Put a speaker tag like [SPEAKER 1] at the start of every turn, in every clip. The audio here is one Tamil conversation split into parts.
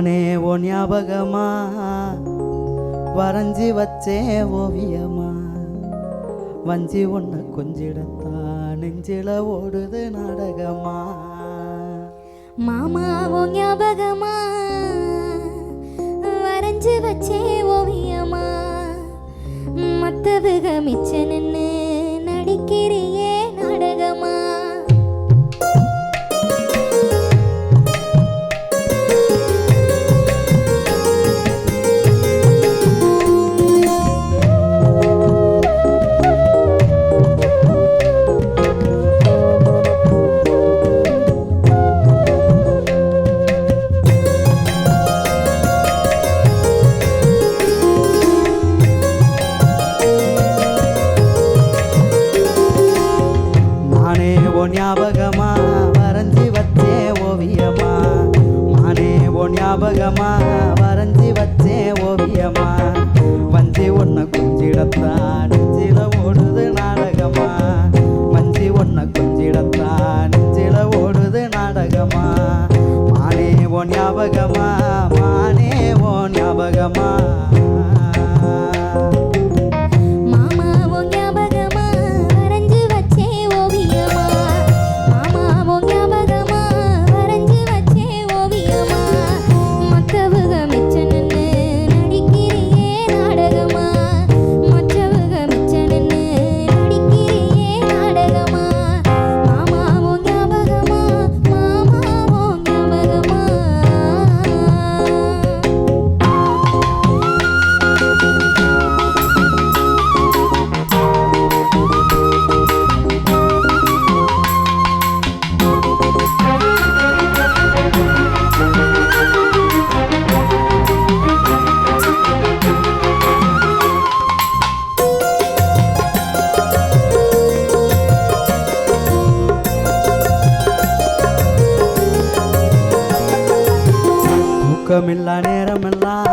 [SPEAKER 1] நானே ஓ ஞாபகமா? வரைஞ்சி வச்சே ஓவியமா? வஞ்சி ஒன்ன கொஞ்சிடத்தா நெஞ்சில ஓடுது நாடகமா?
[SPEAKER 2] மாமாவோ ஞாபகமா? வரைஞ்சு வச்சே ஓவியமா? மத்தவுக மிச்ச நின்று நடிக்கிறியே?
[SPEAKER 1] ஞாபகமா? வரைஞ்சி வச்சே ஓவியமா? மானே ஓ ஞாபகமா? வரைஞ்சி வச்சே ஓவியமா? வஞ்சி ஒன்ன
[SPEAKER 2] குஞ்சிடத்தான்
[SPEAKER 1] தூக்கமில்லா நேரமெல்லாம்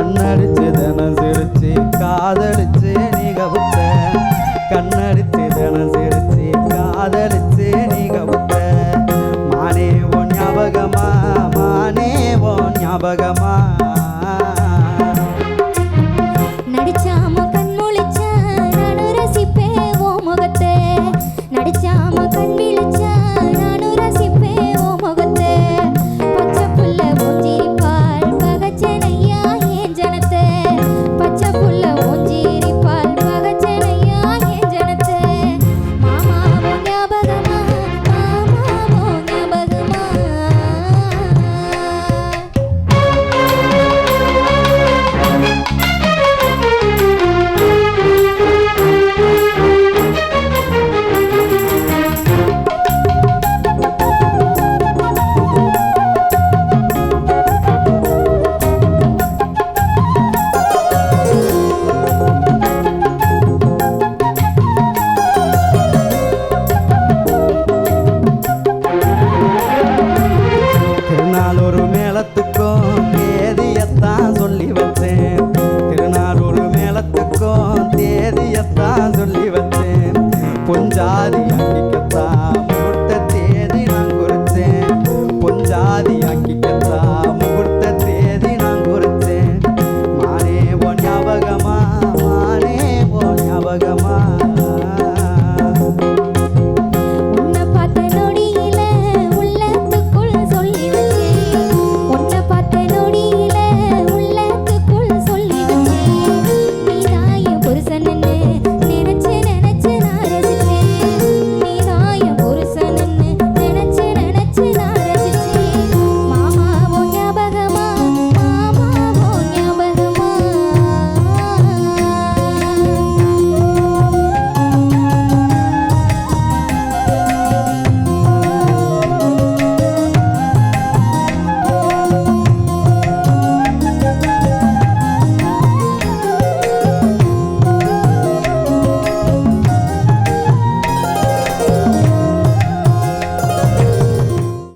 [SPEAKER 1] கண்ணடிச்சு தினம் சிரிச்சு காதலிச்சு நீ கவுத்த கண்ணடிச்சு தினம் சிரிச்சு காதலிச்சு நீ கவுத்த மானே ஓ ஞாபகமா? மானே ஓ ஞாபகமா?